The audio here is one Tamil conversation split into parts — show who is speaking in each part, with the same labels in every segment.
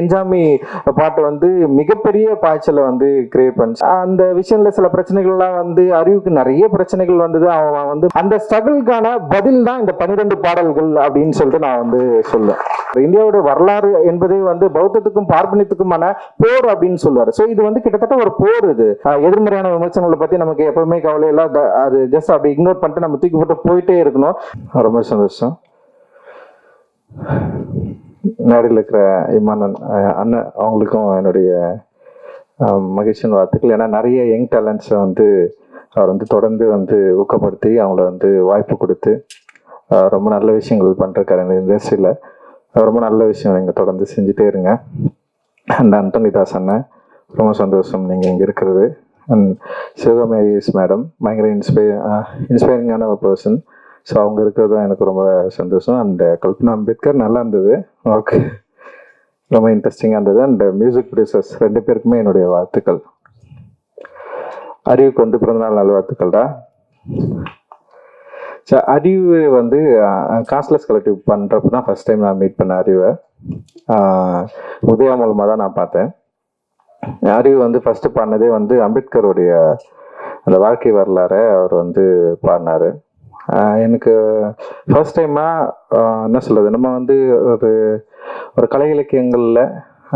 Speaker 1: என்ஜாமி பாட்டு வந்து மிகப்பெரிய பாய்ச்சலை வந்து கிரியேட் பண்ணுச்சு. அந்த விஷயம்ல சில பிரச்சனைகள்லாம் வந்து அறிவுக்கு நிறைய பிரச்சனைகள் வந்தது. அவன் வந்து அந்த ஸ்ட்ரகிள்கான பதில் தான் இந்த பன்னிரெண்டு பாடல்கள் அப்படின்னு சொல்லிட்டு நான் வந்து சொல்லுவேன். இந்தியாவோட வரலாறு என்பதே வந்து பௌத்தத்துக்கும் பார்ப்பனியத்துக்குமான போர் அப்படின்னு சொல்லுவார். ஸோ இது வந்து கிட்டத்தட்ட ஒரு போர் இது. எதிர்மறையான விமர்சனங்களை பத்தி நமக்கு எப்பவுமே கவலை இல்லை அது ஜஸ்ட் அப்படி இக்னோர் பண்ணிட்டு நம்ம தூக்கி போட்டு போயிட்டே இருக்கணும். ரொம்ப சந்தோஷம். நாடில் இருக்கிற இமானன் அண்ணன் அவங்களுக்கும் என்னுடைய மகிழ்ச்சியின் வார்த்தைகள் ஏன்னா நிறைய யங் டேலண்ட்ஸை வந்து அவர் வந்து தொடர்ந்து வந்து ஊக்கப்படுத்தி அவங்கள வந்து வாய்ப்பு கொடுத்து ரொம்ப நல்ல விஷயங்கள் பண்ணுறக்காரு இந்த இண்டஸ்ட்ரியில் ரொம்ப நல்ல விஷயம் நீங்கள் தொடர்ந்து செஞ்சுட்டே இருங்க. அண்ட் அந்தோனி தாஸ் அண்ணன் ரொம்ப சந்தோஷம் நீங்கள் இங்கே இருக்கிறது. அண்ட் சிவகாமேரிஸ் மேடம் பயங்கர இன்ஸ்பை இன்ஸ்பைரிங்கான ஒரு பர்சன் ஸோ அவங்க இருக்கிறது தான் எனக்கு ரொம்ப சந்தோஷம். அண்ட் uh, கல்பனா அம்பேத்கர் நல்லா இருந்தது. ஓகே ரொம்ப இன்ட்ரெஸ்டிங்காக இருந்தது. அண்ட் மியூசிக் ப்ரொடியூசர்ஸ் ரெண்டு பேருக்குமே என்னுடைய வாழ்த்துக்கள். அறிவுக்கு வந்து பிறந்தநாள் நல்வாழ்த்துக்கள்டா ஸோ அறிவு வந்து காஸ்ட்லெஸ் கலெக்டிவ் பண்ணுறப்ப தான் ஃபஸ்ட் டைம் நான் மீட் பண்ண அறிவை. Uh, உதயா மூலமாக தான் நான் பார்த்தேன். அறிவு வந்து ஃபஸ்ட்டு பாடினதே வந்து அம்பேத்கருடைய அந்த வாழ்க்கை வரலாறை அவர் வந்து பாடினார். எனக்கு ஃபர்ஸ்ட் டைமாக என்ன சொல்கிறது நம்ம வந்து ஒரு ஒரு கலை இலக்கியங்களில்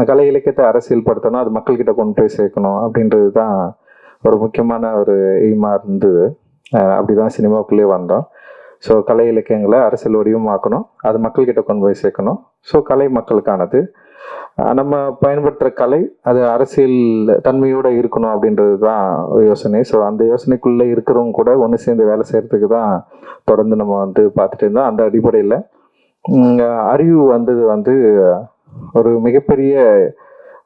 Speaker 1: கலை இலக்கியத்தை அரசியல் படுத்தணும் அது மக்கள்கிட்ட கொண்டு போய் சேர்க்கணும் அப்படின்றது தான் ஒரு முக்கியமான ஒரு எய்மாக இருந்தது. அப்படி தான் சினிமாவுக்குள்ளே வந்தோம். ஸோ கலை இலக்கியங்களை அரசியல் வடிவமாக்கணும் அது மக்கள்கிட்ட கொண்டு போய் சேர்க்கணும். ஸோ கலை மக்களுக்கானது. நம்ம பயன்படுத்துகிற கலை அது அரசியல் தன்மையோடு இருக்கணும் அப்படின்றது தான் ஒரு யோசனை. ஸோ அந்த யோசனைக்குள்ளே இருக்கிறவங்க கூட ஒன்று சேர்ந்து வேலை செய்கிறதுக்கு தான் தொடர்ந்து நம்ம வந்து பார்த்துட்டு இருந்தோம். அந்த அடிப்படையில் அறிவு வந்தது வந்து ஒரு மிகப்பெரிய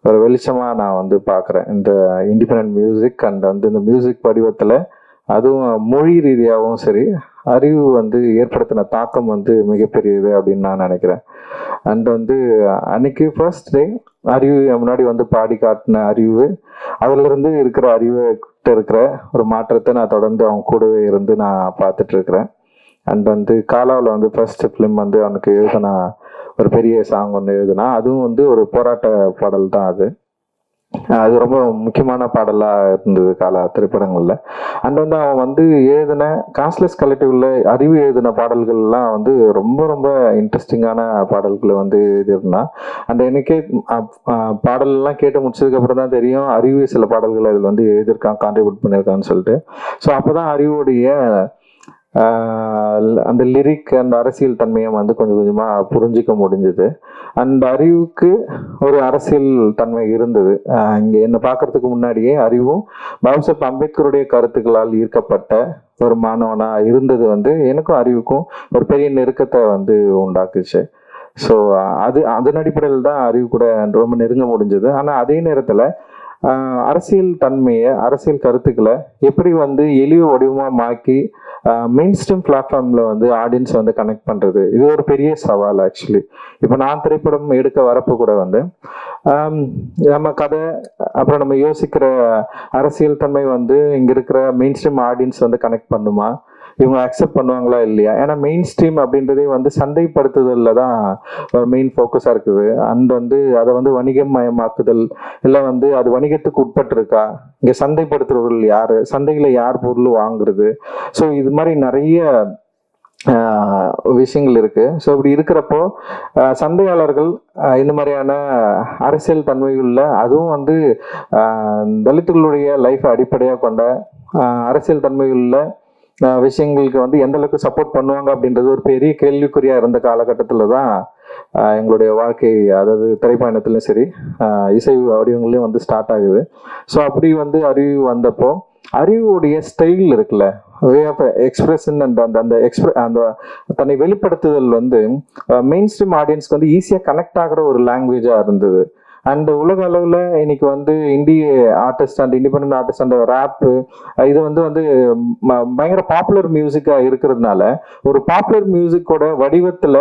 Speaker 1: ஒரு வெளிச்சமாக நான் வந்து பார்க்குறேன். இந்த இண்டிபெண்ட் மியூசிக் அண்ட் வந்து இந்த மியூசிக் வடிவத்தில் அதுவும் மொழி ரீதியாகவும் சரி அறிவு வந்து ஏற்படுத்தின தாக்கம் வந்து மிகப்பெரியது அப்படின்னு நான் நினைக்கிறேன். அண்ட் வந்து அன்னைக்கு ஃபர்ஸ்ட் டே அறிவு முன்னாடி வந்து பாடி காட்டின அறிவு அதுலேருந்து இருக்கிற அறிவு கிட்ட இருக்கிற ஒரு மாற்றத்தை நான் தொடர்ந்து அவங்க கூடவே இருந்து நான் பார்த்துட்டு இருக்கிறேன். அண்ட் வந்து காலாவில் வந்து ஃபர்ஸ்ட் ஃபிலிம் வந்து அவனுக்கு எழுதின ஒரு பெரிய சாங் ஒன்று எழுதுனா அதுவும் வந்து ஒரு போராட்ட பாடல் தான் அது. அது ரொம்ப முக்கியமான பாடலாக இருந்தது கால திரைப்படங்களில். அண்ட் வந்து அவன் வந்து எழுதின காஸ்ட்லெஸ் கலெக்டிவ்ல அறிவு எழுதின பாடல்கள்லாம் வந்து ரொம்ப ரொம்ப இன்ட்ரெஸ்டிங்கான பாடல்களை வந்து எழுதியிருந்தான் அண்ட் எனக்கே அஹ், பாடல்லாம் கேட்டு முடிச்சதுக்கு அப்புறம் தான் தெரியும். அறிவு சில பாடல்கள் அதில் வந்து எழுதியிருக்கான் கான்ட்ரிபியூட் பண்ணியிருக்கான்னு சொல்லிட்டு. ஸோ அப்போதான் அறிவுடைய அந்த லிரிக் அந்த அரசியல் தன்மையை வந்து கொஞ்சம் கொஞ்சமாக புரிஞ்சிக்க முடிஞ்சுது. அந்த அறிவுக்கு ஒரு அரசியல் தன்மை இருந்தது. இங்கே என்னை பார்க்கறதுக்கு முன்னாடியே அறிவும் பாபாசாஹிப் அம்பேத்கருடைய கருத்துக்களால் ஈர்க்கப்பட்ட ஒரு மாணவனாக இருந்தது வந்து எனக்கும் அறிவுக்கும் ஒரு பெரிய நெருக்கத்தை வந்து உண்டாக்குச்சு. ஸோ அது அதன் அடிப்படையில் தான் அறிவு கூட ரொம்ப நெருங்க முடிஞ்சது. ஆனால் அதே நேரத்தில் அரசியல் தன்மையை அரசியல் கருத்துக்களை எப்படி வந்து எளிய வடிவமாக மாக்கி மெயின் ஸ்ட்ரீம் பிளாட்ஃபார்மில் வந்து ஆடியன்ஸ் வந்து கனெக்ட் பண்ணுறது இது ஒரு பெரிய சவால் ஆக்சுவலி இப்போ நான் திரைப்படம் எடுக்க வரப்போ கூட வந்து நம்ம கதை அப்புறம் நம்ம யோசிக்கிற அரசியல் தன்மை வந்து இங்கே இருக்கிற மெயின் ஸ்ட்ரீம் ஆடியன்ஸ் வந்து கனெக்ட் பண்ணுமா? இவங்க அக்செப்ட் பண்ணுவாங்களா இல்லையா? ஏன்னா மெயின் ஸ்ட்ரீம் அப்படின்றதே வந்து சந்தைப்படுத்துதலில் தான் மெயின் ஃபோக்கஸாக இருக்குது. அண்ட் வந்து அதை வந்து வணிகமயமாக்குதல் இல்லை வந்து அது வணிகத்துக்கு உட்பட்டு இருக்கா இங்கே சந்தைப்படுத்துறவர்கள் யார்? சந்தையில் யார் பொருள் வாங்குறது? ஸோ இது மாதிரி நிறைய விஷயங்கள் இருக்கு. ஸோ இப்படி இருக்கிறப்போ சந்தையாளர்கள் இந்த மாதிரியான அரசியல் தன்மையுள்ள அதுவும் வந்து தலித்துகளுடைய லைஃப்பை அடிப்படையாக கொண்ட அரசியல் தன்மையுள்ள விஷயங்களுக்கு வந்து எந்த அளவுக்கு சப்போர்ட் பண்ணுவாங்க அப்படின்றது ஒரு பெரிய கேள்விக்குறியா இருந்த காலகட்டத்தில் தான் எங்களுடைய வாழ்க்கை அதாவது திரைப்பயணத்துலையும் சரி இசை வடிவங்களையும் வந்து ஸ்டார்ட் ஆகுது. ஸோ அப்படி வந்து அறிவு வந்தப்போ அறிவுடைய ஸ்டைல் இருக்குல்ல வே ஆஃப் எக்ஸ்பிரஷன் அண்ட் அந்த அந்த எக்ஸ்பிர அந்த தன்னை வெளிப்படுத்துதல் வந்து மெயின் ஸ்ட்ரீம் ஆடியன்ஸ்க்கு வந்து ஈஸியாக கனெக்ட் ஆகிற ஒரு லாங்குவேஜாக இருந்தது. அண்ட் உலக அளவில் இன்னைக்கு வந்து இந்திய ஆர்டிஸ்ட் அண்ட் இண்டிபெண்ட் ஆர்டிஸ்ட் அந்த ரேப்பு இது வந்து வந்து ம- பயங்கர பாப்புலர் மியூசிக்காக இருக்கிறதுனால ஒரு பாப்புலர் மியூசிக்கோட வடிவத்தில்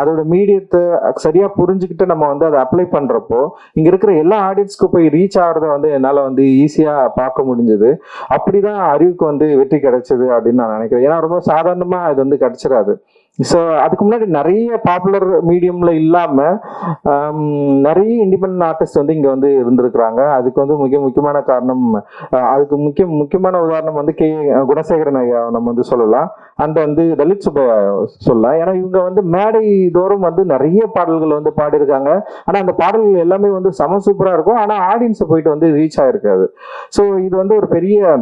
Speaker 1: அதோட மீடியத்தை சரியா புரிஞ்சுக்கிட்டு நம்ம வந்து அதை அப்ளை பண்றப்போ இங்க இருக்கிற எல்லா ஆடியன்ஸ்க்கு போய் ரீச் ஆகிறத வந்து என்னால வந்து ஈஸியா பார்க்க முடிஞ்சது. அப்படிதான் அறிவுக்கு வந்து வெற்றி கிடைச்சது அப்படின்னு நான் நினைக்கிறேன். ஏன்னா ரொம்ப சாதாரணமா இது வந்து கிடைச்சிடாது. ஸோ அதுக்கு முன்னாடி நிறைய பாப்புலர் மீடியமில் இல்லாமல் நிறைய இண்டிபெண்ட் ஆர்டிஸ்ட் வந்து இங்கே வந்து இருந்திருக்கிறாங்க. அதுக்கு வந்து மிக முக்கியமான காரணம் அதுக்கு முக்கிய முக்கியமான உதாரணம் வந்து கே குணசேகரன் ஐயா நம்ம வந்து சொல்லலாம். அண்ட் வந்து தலித் சுப்பையா சொல்லலாம். ஏன்னா இவங்க வந்து மேடை தோறும் வந்து நிறைய பாடல்கள் வந்து பாடியிருக்காங்க. ஆனால் அந்த பாடல்கள் எல்லாமே வந்து செம சூப்பராக இருக்கும். ஆனால் ஆடியன்ஸை போயிட்டு வந்து ரீச் ஆகிருக்காது ஸோ இது வந்து ஒரு பெரிய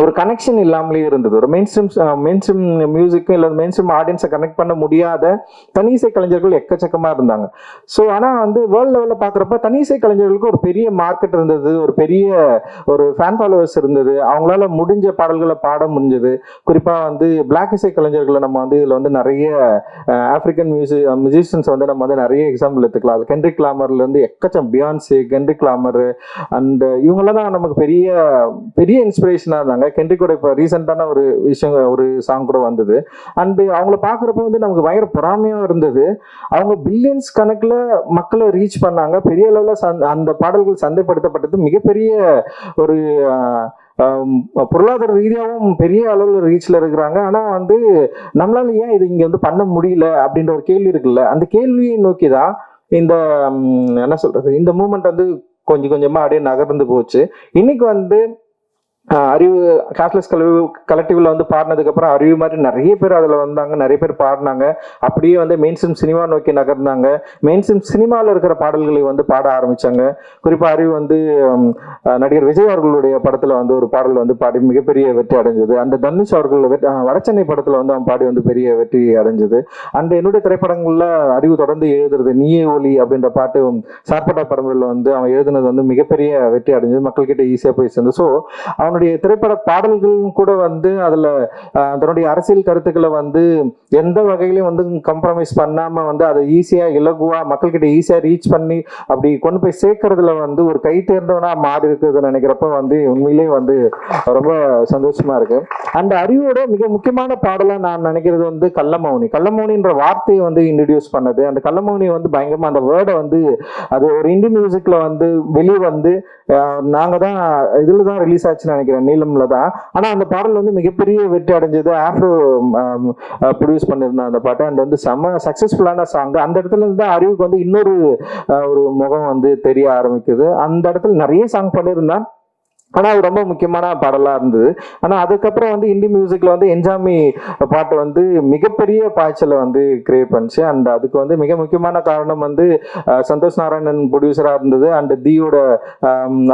Speaker 1: ஒரு கனெக்ஷன் இல்லாமலே இருந்தது. ஒரு மெயின் ஸ்ட்ரீம் மெயின் ஸ்ட்ரீம் மியூசிக்கும் இல்லை மெயின் ஸ்ட்ரீம் ஆடியன்ஸை கனெக்ட் பண்ண முடியாத தனிசை கலைஞர்கள் எக்கச்சக்கமாக இருந்தாங்க. ஸோ ஆனால் வந்து வேர்ல்ட் லெவலில் பார்க்குறப்ப தனிசை கலைஞர்களுக்கு ஒரு பெரிய மார்க்கெட் இருந்தது. ஒரு பெரிய ஒரு ஃபேன் ஃபாலோவர்ஸ் இருந்தது. அவங்களால முடிஞ்ச பாடல்களை பாட முடிஞ்சது. குறிப்பாக வந்து பிளாக் இசை கலைஞர்களை நம்ம வந்து இதில் வந்து நிறைய ஆஃப்ரிக்கன் மியூசிக் மியூசிஷியன்ஸ் வந்து நம்ம வந்து நிறைய எக்ஸாம்பிள் எடுத்துக்கலாம். அது கென்ட்ரிக் கிளாமர்லேருந்து எக்கச்சம் பியான்ஸு கென்ட்ரிக் கிளாமரு அண்ட் இவங்களாம் தான் நமக்கு பெரிய பெரிய இன்ஸ்பிரேஷனாக இருந்தாங்க. கென்ட்ரிக்கோட இப்போ ரீசெண்டான ஒரு விஷயம் ஒரு சாங் கூட வந்தது. அண்ட் அவங்கள பார்க்குறப்ப வந்து நமக்கு பயங்கர பொறாமையாக இருந்தது. அவங்க பில்லியன்ஸ் கணக்கில் மக்களை ரீச் பண்ணாங்க. பெரிய அளவில் அந்த பாடல்கள் சந்தைப்படுத்தப்பட்டது. மிகப்பெரிய ஒரு பொருளாதார ரீதியாகவும் பெரிய அளவில் ரீச்சில் இருக்கிறாங்க. ஆனால் வந்து நம்மளால ஏன் இது இங்கே வந்து பண்ண முடியல அப்படின்ற ஒரு கேள்வி இருக்குல்ல? அந்த கேள்வியை நோக்கி தான் இந்த என்ன சொல்கிறது இந்த மூமெண்ட் வந்து கொஞ்சம் கொஞ்சமாக அப்படியே நகர்ந்து போச்சு. இன்னைக்கு வந்து அறிவு கேஷ்லெஸ் கல்வி கலெக்டிவ்ல வந்து பாடினதுக்கப்புறம் அறிவு மாதிரி நிறைய பேர் அதில் வந்தாங்க நிறைய பேர் பாடினாங்க. அப்படியே வந்து மெயின் ஸ்ட்ரீம் சினிமா நோக்கி நகர்ந்தாங்க. மெயின் ஸ்ட்ரீம் சினிமாவில் இருக்கிற பாடல்களை வந்து பாட ஆரம்பித்தாங்க குறிப்பாக அறிவு வந்து நடிகர் விஜய் அவர்களுடைய படத்தில் வந்து ஒரு பாடல் வந்து பாடி மிகப்பெரிய வெற்றி அடைஞ்சது. அந்த தனுஷ் அவர்கள் வெற்றி- படத்தில் வந்து அவன் பாடி வந்து பெரிய வெற்றி அடைஞ்சது. அந்த என்னுடைய திரைப்படங்கள்ல அறிவு தொடர்ந்து எழுதுறது நீயே ஒலி அப்படின்ற பாட்டு சார்பட்டா பரம்பரில் வந்து அவன் எழுதுனது வந்து மிகப்பெரிய வெற்றி அடைஞ்சது. மக்கள்கிட்ட ஈஸியாக போய் சேர்ந்து ஸோ அவனுடைய திரைப்பட பாடல்களும் கூட வந்து அதில் தன்னுடைய அரசியல் கருத்துக்களை வந்து எந்த வகையிலையும் வந்து கம்ப்ரமைஸ் பண்ணாமல் வந்து அதை ஈஸியாக இலகுவாக மக்கள்கிட்ட ஈஸியாக ரீச் பண்ணி அப்படி கொண்டு போய் சேர்க்கறதுல வந்து ஒரு கை தேர்ந்தவனாக மாறி இருக்கிறது நினைக்கிறப்ப வந்து உண்மையிலேயே வந்து ரொம்ப சந்தோஷமாக இருக்கு. அந்த அறிவோட மிக முக்கியமான பாடலாக நான் நினைக்கிறது வந்து கள்ளமௌனி. கள்ளமௌனின்ற வார்த்தையை வந்து இன்ட்ரடியூஸ் பண்ணது. அந்த கள்ளமௌனி வந்து பயங்கரமாக அந்த வேர்டை வந்து அது ஒரு இந்தி மியூசிக்கில் வந்து வெளியே வந்து நாங்கள் தான் இதில் தான் ரிலீஸ் ஆச்சுன்னு நினைக்கிறேன் நீலம்ல தான். ஆனா அந்த பாடல் வந்து மிகப்பெரிய வெற்றி அடைஞ்சது. ஆஃப்ரோ ப்ரொடியூஸ் பண்ணியிருந்தேன் அந்த பாட்டை. அண்ட் வந்து செம்ம சக்சஸ்ஃபுல்லான சாங் அந்த இடத்துல இருந்து தான் அறிவுக்கு வந்து இன்னொரு ஒரு முகம் வந்து தெரிய ஆரம்பிக்குது. அந்த இடத்துல நிறைய சாங் பண்ணியிருந்தான். ஆனால் அது ரொம்ப முக்கியமான பாடலாக இருந்தது. ஆனால் அதுக்கப்புறம் வந்து இந்தி மியூசிக்கில் வந்து என்ஜாமி பாட்டு வந்து மிகப்பெரிய பாய்ச்சலை வந்து கிரியேட் பண்ணுச்சு. அண்ட் அதுக்கு வந்து மிக முக்கியமான காரணம் வந்து சந்தோஷ் நாராயணன் ப்ரொடியூசராக இருந்தது. அண்ட் தீயோட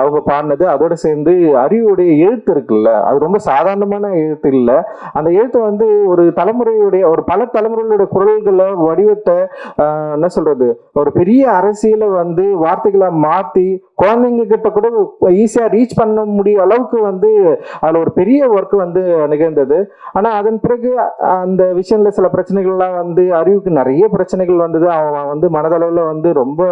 Speaker 1: அவங்க பாடினது. அதோட சேர்ந்து அறிவுடைய எழுத்து இருக்குல்ல அது ரொம்ப சாதாரணமான எழுத்து இல்லை. அந்த எழுத்து வந்து ஒரு தலைமுறையுடைய ஒரு பல தலைமுறைகளுடைய குரல்களை வடிவத்தை என்ன சொல்கிறது ஒரு பெரிய அரசியலை வந்து வார்த்தைகளை மாற்றி குழந்தைங்க கிட்ட கூட ஈஸியாக ரீச் பண்ண முடிய அளவுக்கு வந்து அதில் ஒரு பெரிய ஒர்க் வந்து நிகழ்ந்தது. ஆனால் அதன் பிறகு அந்த விஷயங்களில் சில பிரச்சனைகள்லாம் வந்து அறிவுக்கு நிறைய பிரச்சனைகள் வந்தது. அவன் வந்து மனதளவில் வந்து ரொம்ப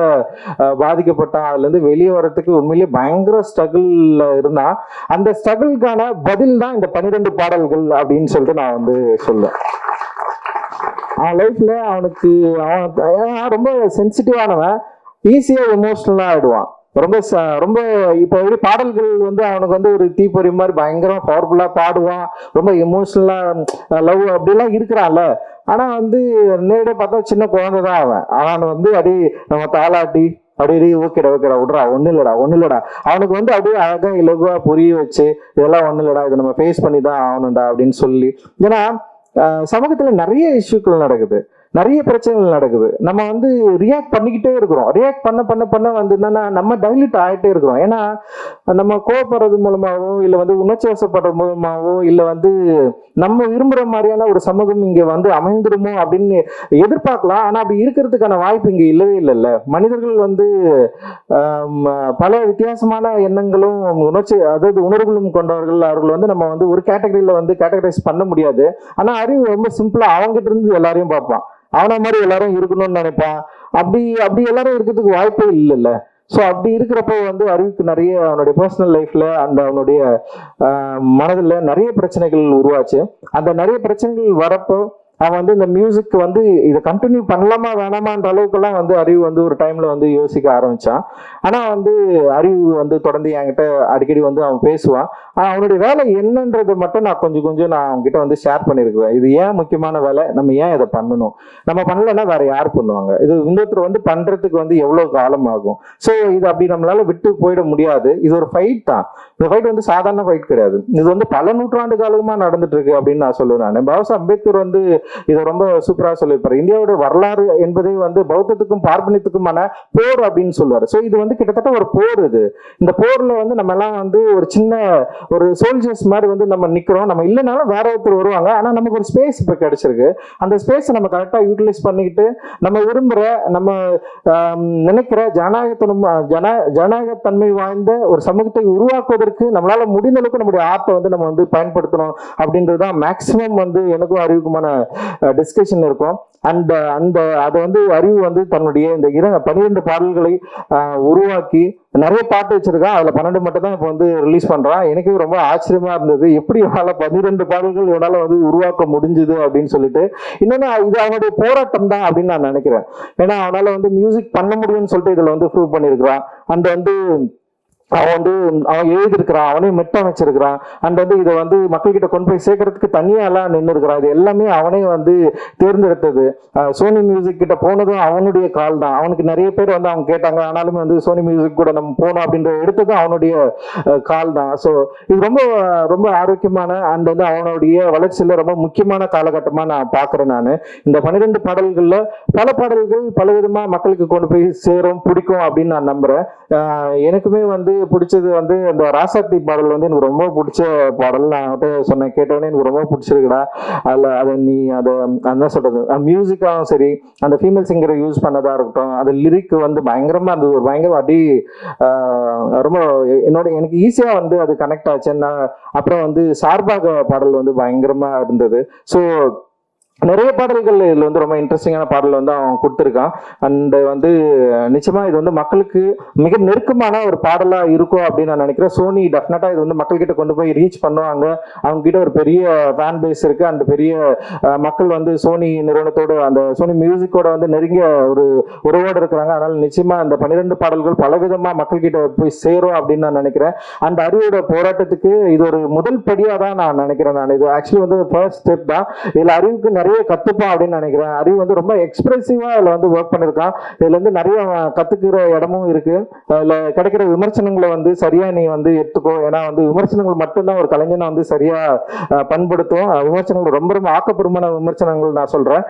Speaker 1: பாதிக்கப்பட்டான். அதுலேருந்து வெளியே வர்றதுக்கு உண்மையிலேயே பயங்கர ஸ்ட்ரகிளில் இருந்தான். அந்த ஸ்ட்ரகிள்கான பதில் தான் இந்த பன்னிரெண்டு பாடல்கள் அப்படின்னு சொல்லிட்டு நான் வந்து சொல்லுவேன். அவன் லைஃப்ல அவனுக்கு அவன் அவன் ரொம்ப சென்சிட்டிவானவன் ஈஸியா எமோஷனலா ஆயிடுவான். ரொம்ப ச- ரொம்ப இப்போ எப்படி பாடல்கள் வந்து அவனுக்கு வந்து ஒரு தீப்பொறி மாதிரி பயங்கரமாக பவர்ஃபுல்லாக பாடுவான். ரொம்ப எமோஷ்னலாக லவ் அப்படிலாம் இருக்கிறான்ல. ஆனால் வந்து நேரடியாக பார்த்தா சின்ன குழந்தை தான் அவன். அவன் வந்து அப்படியே நம்ம தாளாட்டி அப்படியே ஓகேடா ஓகேடா விட்றா. ஒன்றும் இல்லைடா ஒன்றும் இல்லைடா. அவனுக்கு வந்து அப்படியே அழகாக இலகுவாக புரிய வச்சு இதெல்லாம் ஒன்றும் இல்லைடா இதை நம்ம ஃபேஸ் பண்ணி தான் ஆகணும்டா அப்படின்னு சொல்லி. ஏன்னா சமூகத்தில் நிறைய இஷ்யூக்கள் நடக்குது. நிறைய பிரச்சனைகள் நடக்குது. நம்ம வந்து ரியாக்ட் பண்ணிக்கிட்டே இருக்கிறோம். ரியாக்ட் பண்ண பண்ண பண்ண வந்து என்னன்னா நம்ம டைல்யூட் ஆகிட்டே இருக்கிறோம். ஏன்னா நம்ம கோவப்படுறது மூலமாகவோ இல்லை வந்து உணர்ச்சி வசப்படுற மூலமாகவோ இல்லை வந்து நம்ம விரும்புகிற மாதிரியான ஒரு சமூகம் இங்கே வந்து அமைந்துருமோ அப்படின்னு எதிர்பார்க்கலாம். ஆனால் அப்படி இருக்கிறதுக்கான வாய்ப்பு இங்கே இல்லவே இல்லைல்ல. மனிதர்கள் வந்து பல வித்தியாசமான எண்ணங்களும் உணர்ச்சி அதாவது உணர்வுகளும் கொண்டவர்கள். அவர்கள் வந்து நம்ம வந்து ஒரு கேட்டகரியில் வந்து கேட்டகரைஸ் பண்ண முடியாது. ஆனால் அறிவு ரொம்ப சிம்பிளாக அவங்ககிட்ட இருந்து எல்லாரையும் பார்ப்பான். அவனை மாதிரி எல்லாரும் இருக்கணும்னு நினைப்பான். அப்படி அப்படி எல்லாரும் இருக்கிறதுக்கு வாய்ப்பே இல்லைல்ல. ஸோ அப்படி இருக்கிறப்போ வந்து அறிவுக்கு நிறைய அவனுடைய பர்சனல் லைஃப்ல அந்த அவனுடைய மனதில் நிறைய பிரச்சனைகள் உருவாச்சு. அந்த நிறைய பிரச்சனைகள் வரப்போ அவன் வந்து இந்த மியூசிக் வந்து இதை கண்டினியூ பண்ணலாமா வேணாமான்ற அளவுக்குலாம் வந்து அறிவு வந்து ஒரு டைம்ல வந்து யோசிக்க ஆரம்பிச்சான். ஆனால் வந்து அறிவு வந்து தொடர்ந்து என்கிட்ட அடிக்கடி வந்து அவன் பேசுவான். ஆனால் அவனுடைய வேலை என்னன்றதை மட்டும் நான் கொஞ்சம் கொஞ்சம் நான் அவங்ககிட்ட வந்து ஷேர் பண்ணியிருக்கிறேன் இது ஏன் முக்கியமான வேலை? நம்ம ஏன் இதை பண்ணணும்? நம்ம பண்ணலைன்னா வேற யார் பண்ணுவாங்க? இது இன்னொருத்தர் வந்து பண்றதுக்கு வந்து எவ்வளோ காலம் ஆகும்? ஸோ இது அப்படி நம்மளால விட்டு போயிட முடியாது. இது ஒரு ஃபைட் தான். இந்த ஃபைட் வந்து சாதாரண ஃபைட் கிடையாது. இது வந்து பல நூற்றாண்டு காலமாக நடந்துட்டு இருக்கு அப்படின்னு நான் சொல்லுவேன் நான். பாபா அம்பேத்கர் வந்து இதை ரொம்ப சூப்பராக சொல்லியிருப்பாரு. இந்தியாவோட வரலாறு என்பதே வந்து பௌத்தத்துக்கும் பார்ப்பனியத்துக்குமான போர் அப்படின்னு சொல்லுவார். ஸோ இது வந்து கிட்டத்தட்ட ஒரு போர் இது. இந்த போரில் வந்து நம்ம எல்லாம் வந்து ஒரு சின்ன ஒரு சோல்ஜர்ஸ் மாதிரி வந்து நம்ம நிற்கிறோம் நம்ம இல்லைனாலும் வேற ஒருத்தர் வருவாங்க. ஆனால் நமக்கு ஒரு ஸ்பேஸ் இப்போ கிடைச்சிருக்கு. அந்த ஸ்பேஸை நம்ம கரெக்டாக யூட்டிலைஸ் பண்ணிக்கிட்டு நம்ம விரும்புகிற நம்ம நினைக்கிற ஜனநாயகத்தனம் ஜன ஜனநாயகத்தன்மை வாய்ந்த ஒரு சமூகத்தை உருவாக்குவதற்கு நம்மளால் முடிந்த அளவுக்கு நம்முடைய ஆர்ட்டை வந்து நம்ம வந்து பயன்படுத்தணும் அப்படின்றது தான் மேக்ஸிமம் வந்து எனக்கும் அறிவுக்குமான டிஸ்கஷன் இருக்கும். அந்த அந்த அதை வந்து அறிவு வந்து தன்னுடைய இந்த இர பன்னிரெண்டு பாடல்களை உருவாக்கி நிறைய பாட்டு வச்சிருக்கான் அதில் பன்னெண்டு மட்டும் தான் இப்போ வந்து ரிலீஸ் பண்ணுறான் எனக்கு ரொம்ப ஆச்சரியமாக இருந்தது. எப்படி இவனால் பன்னிரெண்டு பாடல்கள் இவனால் வந்து உருவாக்க முடிஞ்சுது அப்படின்னு சொல்லிட்டு. இன்னொன்று இது அவனுடைய போராட்டம் தான் அப்படின்னு நான் நினைக்கிறேன். ஏன்னா அவனால் வந்து மியூசிக் பண்ண முடியும்னு சொல்லிட்டு இதில் வந்து ப்ரூவ் பண்ணியிருக்கிறான். அந்த வந்து அவன் வந்து அவன் எழுதியிருக்கிறான் அவனே மெட்டமைச்சிருக்கிறான் அண்ட் வந்து இதை வந்து மக்கள்கிட்ட கொண்டு போய் சேர்க்கறதுக்கு தனியாலாம் நின்று இருக்கிறான் இது எல்லாமே அவனே வந்து தேர்ந்தெடுத்தது. சோனி மியூசிக் கிட்ட போனதும் அவனுடைய கால் தான். அவனுக்கு நிறைய பேர் வந்து அவங்க கேட்டாங்க ஆனாலும் வந்து சோனி மியூசிக் கூட நம்ம போனோம் அப்படின்ற எடுத்ததும் அவனுடைய கால் தான். ஸோ இது ரொம்ப ரொம்ப ஆரோக்கியமான அண்ட் வந்து அவனுடைய வளர்ச்சியில் ரொம்ப முக்கியமான காலகட்டமாக நான் பார்க்குறேன் நான். இந்த பன்னிரெண்டு பாடல்களில் பல பாடல்கள் பல விதமாக மக்களுக்கு கொண்டு போய் சேரும் பிடிக்கும் அப்படின்னு நான் நம்புகிறேன் எனக்குமே வந்து பிடிச்சது வந்து அந்த ராசாத்தி பாடல் வந்து எனக்கு ரொம்ப பிடிச்ச பாடல். நான் வந்து சொன்னேன் கேட்டவொடனே எனக்கு ரொம்ப பிடிச்சிருக்குடா. அதில் அதை நீ அதை என்ன சொல்கிறது மியூசிக்காகவும் சரி அந்த ஃபீமேல் சிங்கரை யூஸ் பண்ணதாக இருக்கட்டும் அது லிரிக் வந்து பயங்கரமாக இருந்தது. ஒரு பயங்கர அடி ரொம்ப என்னோட எனக்கு ஈஸியாக வந்து அது கனெக்ட் ஆச்சுன்னா அப்புறம் வந்து சார்பாக பாடல் வந்து பயங்கரமாக இருந்தது. ஸோ நிறைய பாடல்கள் இதில் வந்து ரொம்ப இன்ட்ரெஸ்டிங்கான பாடல் வந்து அவன் கொடுத்துருக்கான். அண்டு வந்து நிச்சயமாக இது வந்து மக்களுக்கு மிக நெருக்கமான ஒரு பாடலாக இருக்கும் அப்படின்னு நான் நினைக்கிறேன். சோனி டெஃபினட்டாக இது வந்து மக்கள்கிட்ட கொண்டு போய் ரீச் பண்ணுவாங்க. அவங்ககிட்ட ஒரு பெரிய ஃபேன் பேஸ் இருக்குது அண்ட் பெரிய மக்கள் வந்து சோனி நிறுவனத்தோட அந்த சோனி மியூசிக்கோட வந்து நெருங்கிய ஒரு உறவோடு இருக்கிறாங்க. அதனால் நிச்சயமாக அந்த பன்னிரெண்டு பாடல்கள் பலவிதமாக மக்கள்கிட்ட போய் சேரும் அப்படின்னு நான் நினைக்கிறேன். அண்ட் அறிவோட போராட்டத்துக்கு இது ஒரு முதல் படியாக தான் நான் நினைக்கிறேன் நான். இது ஆக்சுவலி வந்து ஃபர்ஸ்ட் ஸ்டெப் தான். இதில் அறிவுக்கு நிறைய கத்துப்பா அப்படின்னு நினைக்கிறேன். அறிவு வந்து ரொம்ப எக்ஸ்பிரசிவா இதுல வந்து ஒர்க் பண்ணிருக்கான் இதுல வந்து நிறைய கத்துக்கிற இடமும் இருக்கு. அதுல கிடைக்கிற விமர்சனங்களை வந்து சரியா நீ வந்து எடுத்துக்கோ. ஏன்னா வந்து விமர்சனங்கள் மட்டும்தான் ஒரு கலைஞனை வந்து சரியா பண்படுத்தும். விமர்சனங்கள் ரொம்ப ரொம்ப ஆக்கப்பூர்வமான விமர்சனங்கள் நான் சொல்றேன்.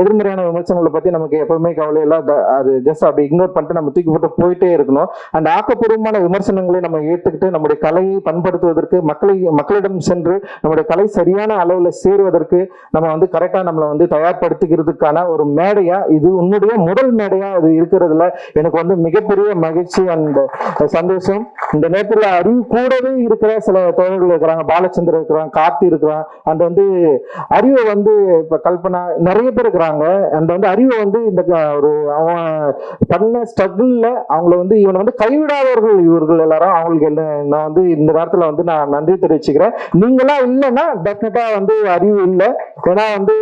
Speaker 1: எதிர்மறையான விமர்சனங்களை பத்தி நமக்கு எப்பவுமே கவலை இல்லை. அது ஜஸ்ட் அப்படி இக்னோர் பண்ணிட்டு நம்ம தூக்கி போட்டு போயிட்டே இருக்கணும். அந்த ஆக்கப்பூர்வமான விமர்சனங்களை நம்ம ஏற்றுக்கிட்டு நம்முடைய கலையை பண்படுத்துவதற்கு மக்களை மக்களிடம் சென்று நம்முடைய கலை சரியான அளவுல சேருவதற்கு நம்ம வந்து கரெக்டா நம்மளை வந்து தயார்படுத்திக்கிறதுக்கான ஒரு மேடையா இது உன்னுடைய முதல் மேடையா அது இருக்கிறதுல எனக்கு வந்து மிகப்பெரிய மகிழ்ச்சி அண்ட் சந்தோஷம். இந்த நேரத்தில் அறிவு கூடவே இருக்கிற சில தோழர்கள் இருக்கிறாங்க பாலச்சந்திரன் இருக்கிறாங்க கார்த்தி இருக்கிறான் அந்த வந்து அறிவை வந்து இப்போ கல்பனா நிறைய பேர் இருக்கிறாங்க. அந்த வந்து அறிவை வந்து இந்த க- ஒரு அவன் பண்ண ஸ்ட்ரகிளில் அவங்கள வந்து இவனை வந்து கைவிடாதவர்கள் இவர்கள் எல்லாரும். அவங்களுக்கு என்ன நான் வந்து இந்த நேரத்தில் வந்து நான் நன்றி தெரிவிச்சுக்கிறேன். நீங்களாம் இல்லைன்னா டெஃபினட்டாக வந்து அறிவு இல்லை. ஏன்னா வந்து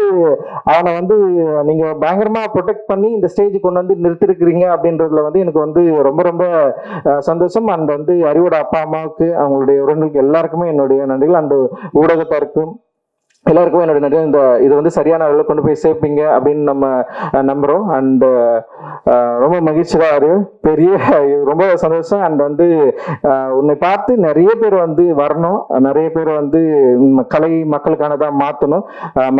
Speaker 1: அவனை வந்து நீங்க பயங்கரமா ப்ரொடெக்ட் பண்ணி இந்த ஸ்டேஜ் கொண்டு வந்து நிறுத்திருக்கிறீங்க அப்படின்றதுல வந்து எனக்கு வந்து ரொம்ப ரொம்ப அஹ், சந்தோஷம். அண்ட் வந்து அறிவோட அப்பா அம்மாவுக்கு அவங்களுடைய உறவுகளுக்கு எல்லாருக்குமே என்னுடைய நன்றிகள். அண்ட் ஊடகத்தாருக்கும் எல்லாருக்கும் என்னோட இந்த இது வந்து சரியான அளவில் கொண்டு போய் சேர்ப்பீங்க அப்படின்னு நம்ம நம்புகிறோம் அண்டு ரொம்ப மகிழ்ச்சியாக இரு பெரிய ரொம்ப சந்தோஷம். அண்ட் வந்து உன்னை பார்த்து நிறைய பேர் வந்து வரணும். நிறைய பேர் வந்து கலை மக்களுக்கானதாக மாற்றணும்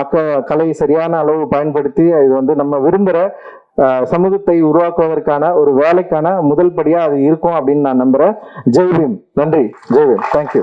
Speaker 1: மக்கள் கலை சரியான அளவு பயன்படுத்தி இது வந்து நம்ம விரும்புகிற சமூகத்தை உருவாக்குவதற்கான ஒரு வேலைக்கான முதல் படியாக அது இருக்கும் அப்படின்னு நான் நம்புகிறேன் ஜெய்பீம். நன்றி. ஜெய்பீம். தேங்க்யூ